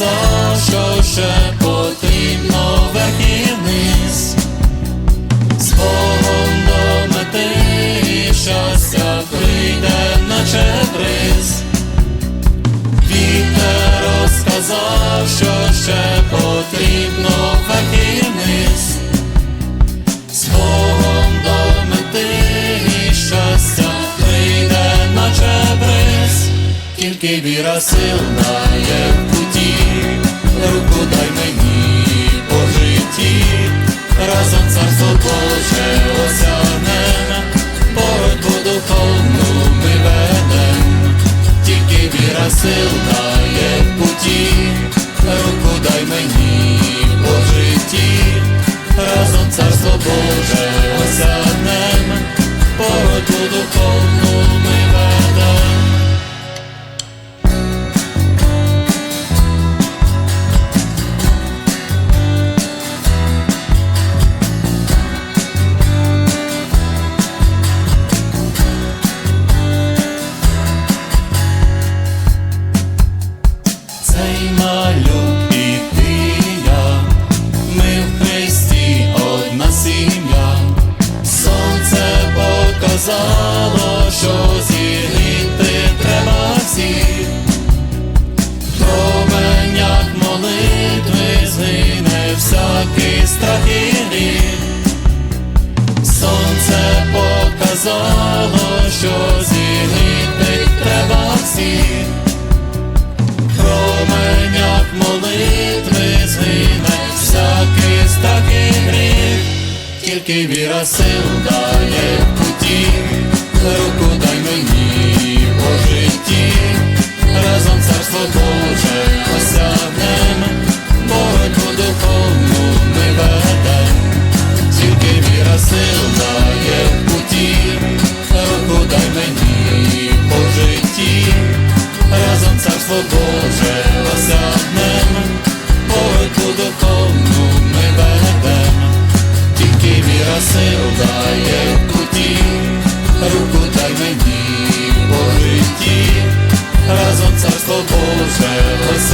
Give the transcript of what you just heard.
все, що ще потрібно вверх з Богом до мети і щастя прийде, наче бриз. Вітер розказав, що ще потрібно вверх. Тільки віра сил дає в путі, руку дай мені по житті, разом царство Боже осягнем, боротьбу духовну ми ведем, тільки віра сил дає в путі, руку дай мені по житті, разом царство Боже осягнем, боротьбу духовну Цей малюк ми в Христі одна сім'я, сонце показало, що зігріти треба всіх, променях молитви згине всякий страх. Сонце показало, що зігріти треба всіх тільки віра сил дає путі, руку дай мені по житті, разом царство Боже осягнем, боротьбу духовну ми ведем, тільки віра сил дає в путі, руку дай мені по житті, разом царство Боже Sarah's called Bullshit.